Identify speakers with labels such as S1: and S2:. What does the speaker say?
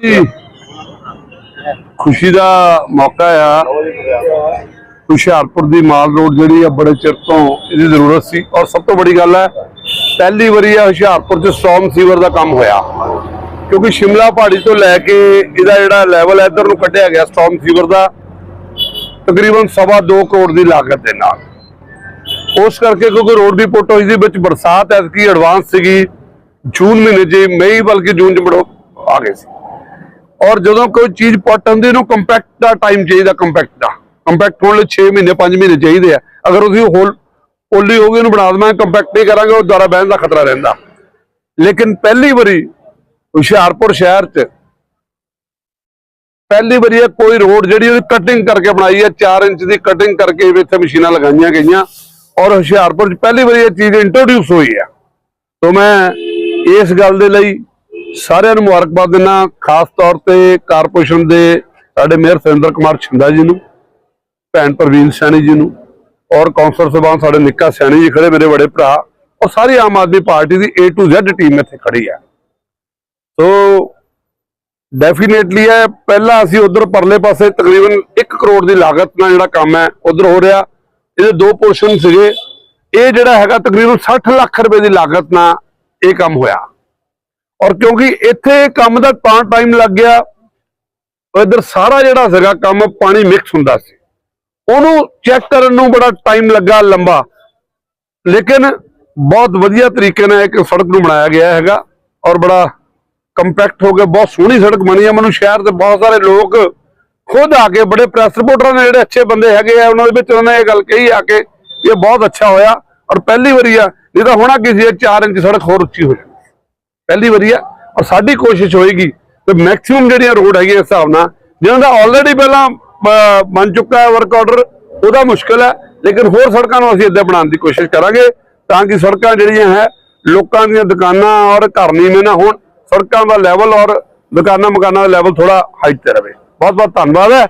S1: ਜੀ, ਖੁਸ਼ੀ ਦਾ ਮੌਕਾ ਆ। ਹੁਸ਼ਿਆਰਪੁਰ ਦੀ ਮਾਲ ਰੋਡ ਜਿਹੜੀ ਆ ਬੜੇ ਚਿਰ ਤੋਂ ਇਹਦੀ ਜ਼ਰੂਰਤ ਸੀ ਔਰ ਸਭ ਤੋਂ ਬੜੀ ਗੱਲ ਹੈ ਪਹਿਲੀ ਵਾਰੀ ਆ ਹੁਸ਼ਿਆਰਪੁਰ 'ਚ ਸਟਾਰਮ ਸੀਵਰ ਦਾ ਕੰਮ ਹੋਇਆ। ਕਿਉਂਕਿ ਸ਼ਿਮਲਾ ਪਹਾੜੀ ਤੋਂ ਲੈ ਕੇ ਇਹਦਾ ਜਿਹੜਾ ਲੈਵਲ ਹੈ ਇੱਧਰ ਨੂੰ ਕੱਢਿਆ ਗਿਆ ਸਟਾਰਮ ਸੀਵਰ ਦਾ ਤਕਰੀਬਨ ਸਵਾ ਦੋ ਕਰੋੜ ਦੀ ਲਾਗਤ ਦੇ ਨਾਲ। ਉਸ ਕਰਕੇ ਕਿਉਂਕਿ ਰੋਡ ਦੀ ਪੁੱਟ ਹੋਈ ਸੀ ਵਿੱਚ ਬਰਸਾਤ ਐਤਕੀ ਐਡਵਾਂਸ ਸੀਗੀ ਜੂਨ ਮਹੀਨੇ 'ਚ ਮਈ ਬਲਕਿ ਜੂਨ 'ਚ ਬੜੋ ਆ ਗਏ ਸੀ। ਔਰ ਜਦੋਂ ਕੋਈ ਚੀਜ਼ ਪੁੱਟ ਹੁੰਦੀ ਇਹਨੂੰ ਕੰਪੈਕਟ ਦਾ ਟਾਈਮ ਚਾਹੀਦਾ ਕੰਪੈਕਟ ਦਾ। ਕੰਪੈਕਟ ਹੋਣ ਲਈ 6 ਮਹੀਨੇ 5 ਮਹੀਨੇ ਚਾਹੀਦੇ ਆ। ਅਗਰ ਤੁਸੀਂ ਹੋਲ ਪੋਲੀ ਹੋ ਗਈ ਉਹਨੂੰ ਬਣਾ ਦਵਾਂ ਕੰਪੈਕਟ ਨਹੀਂ ਕਰਾਂਗੇ, ਉਹ ਦੁਆਰਾ ਬਹਿਣ ਦਾ ਖਤਰਾ ਰਹਿੰਦਾ। ਲੇਕਿਨ ਪਹਿਲੀ ਵਾਰੀ ਹੁਸ਼ਿਆਰਪੁਰ ਸ਼ਹਿਰ 'ਚ, ਪਹਿਲੀ ਵਾਰੀ ਇਹ ਕੋਈ ਰੋਡ ਜਿਹੜੀ ਉਹਦੀ ਕਟਿੰਗ ਕਰਕੇ ਬਣਾਈ ਹੈ 4 ਇੰਚ ਦੀ ਕਟਿੰਗ ਕਰਕੇ ਇੱਥੇ ਮਸ਼ੀਨਾਂ ਲਗਾਈਆਂ ਗਈਆਂ। ਔਰ ਹੁਸ਼ਿਆਰਪੁਰ 'ਚ ਪਹਿਲੀ ਵਾਰੀ ਇਹ ਚੀਜ਼ ਇੰਟਰੋਡਿਊਸ ਹੋਈ ਹੈ। ਤੋਂ ਮੈਂ ਇਸ ਗੱਲ ਦੇ ਲਈ ਸਾਰਿਆਂ ਨੂੰ ਮੁਬਾਰਕਬਾਦ ਦਿੰਦਾ ਖਾਸ ਤੌਰ ਤੇ ਕਾਰਪੋਰੇਸ਼ਨ ਦੇ ਸਾਡੇ ਮੇਅਰ ਸੁਰਿੰਦਰ ਕੁਮਾਰ ਛਿੰਦਾ ਜੀ ਨੂੰ, ਭੈਣ ਪ੍ਰਵੀਨ ਸੈਣੀ ਜੀ ਨੂੰ ਔਰ ਕੌਂਸਲਰ ਸਾਹਿਬਾਨ ਸਾਡੇ ਨਿੱਕਾ ਸੈਣੀ ਜੀ ਖੜੇ ਮੇਰੇ ਬੜੇ ਭਰਾ ਔਰ ਸਾਰੀ ਆਮ ਆਦਮੀ ਪਾਰਟੀ ਦੀ A to Z ਟੀਮ ਇੱਥੇ ਖੜੀ ਹੈ। ਸੋ ਡੈਫੀਨੇਟਲੀ ਹੈ, ਪਹਿਲਾਂ ਅਸੀਂ ਉਧਰ ਪਰਲੇ ਪਾਸੇ ਤਕਰੀਬਨ 1 ਕਰੋੜ ਦੀ ਲਾਗਤ ਨਾਲ ਜਿਹੜਾ ਕੰਮ ਹੈ, ਉਧਰ ਹੋ ਰਿਹਾ। ਇਹਦੇ ਦੋ ਪੋਰਸ਼ਨ ਸੀਗੇ। ਇਹ ਜਿਹੜਾ ਹੈਗਾ ਤਕਰੀਬਨ 60 ਲੱਖ ਰੁਪਏ ਦੀ ਲਾਗਤ ਨਾਲ ਇਹ ਕੰਮ ਹੋਇਆ। ਔਰ ਕਿਉਂਕਿ ਇੱਥੇ ਕੰਮ ਦਾ ਤਾਂ ਟਾਈਮ ਲੱਗ ਗਿਆ ਉਹ ਇੱਧਰ ਸਾਰਾ ਜਿਹੜਾ ਸੀਗਾ ਕੰਮ ਪਾਣੀ ਮਿਕਸ ਹੁੰਦਾ ਸੀ। ਉਹਨੂੰ ਚੈੱਕ ਕਰਨ ਨੂੰ ਬੜਾ ਟਾਈਮ ਲੱਗਾ, ਲੰਬਾ। ਲੇਕਿਨ ਬਹੁਤ ਵਧੀਆ ਤਰੀਕੇ ਨਾਲ ਇੱਕ ਸੜਕ ਨੂੰ ਬਣਾਇਆ ਗਿਆ ਹੈਗਾ ਔਰ ਬੜਾ ਕੰਪੈਕਟ ਹੋ ਕੇ ਬਹੁਤ ਸੋਹਣੀ ਸੜਕ ਬਣੀ ਹੈ। ਮੈਨੂੰ ਸ਼ਹਿਰ ਦੇ ਬਹੁਤ ਸਾਰੇ ਲੋਕ ਖੁਦ ਆ ਕੇ, ਬੜੇ ਪ੍ਰੈਸ ਰਿਪੋਰਟਰਾਂ ਨੇ ਜਿਹੜੇ ਅੱਛੇ ਬੰਦੇ ਹੈਗੇ ਆ, ਉਹਨਾਂ ਦੇ ਵਿੱਚ ਉਹਨਾਂ ਨੇ ਇਹ ਗੱਲ ਕਹੀ ਆ ਕੇ ਇਹ ਬਹੁਤ ਅੱਛਾ ਹੋਇਆ। ਔਰ ਪਹਿਲੀ ਵਾਰੀ ਆ, ਨਹੀਂ ਤਾਂ ਹੋਣਾ ਕੀ ਸੀ 4 ਇੰਚ ਸੜਕ ਹੋਰ ਉੱਚੀ ਹੋਈ। ਪਹਿਲੀ ਵਾਰੀ ਆ ਔਰ ਸਾਡੀ ਕੋਸ਼ਿਸ਼ ਹੋਏਗੀ ਕਿ ਮੈਕਸਿਮਮ ਜਿਹੜੀਆਂ ਰੋਡ ਹੈਗੀਆਂ ਇਸ ਹਿਸਾਬ ਨਾਲ, ਜਿਹਨਾਂ ਦਾ ਆਲਰੇਡੀ ਪਹਿਲਾਂ ਬਣ ਚੁੱਕਾ ਹੈ ਵਰਕ ਆਰਡਰ ਉਹਦਾ ਮੁਸ਼ਕਲ ਹੈ, ਲੇਕਿਨ ਹੋਰ ਸੜਕਾਂ ਨੂੰ ਅਸੀਂ ਇੱਦਾਂ ਬਣਾਉਣ ਦੀ ਕੋਸ਼ਿਸ਼ ਕਰਾਂਗੇ ਤਾਂ ਕਿ ਸੜਕਾਂ ਜਿਹੜੀਆਂ ਹੈ, ਲੋਕਾਂ ਦੀਆਂ ਦੁਕਾਨਾਂ ਔਰ ਘਰ ਨੀਵੇਂ ਨਾ ਹੋਣ, ਸੜਕਾਂ ਦਾ ਲੈਵਲ ਔਰ ਦੁਕਾਨਾਂ ਮਕਾਨਾਂ ਦਾ ਲੈਵਲ ਥੋੜਾ ਹਾਈਟ ਤੇ ਰਵੇ ਬਹੁਤ ਬਹੁਤ ਧੰਨਵਾਦ ਹੈ।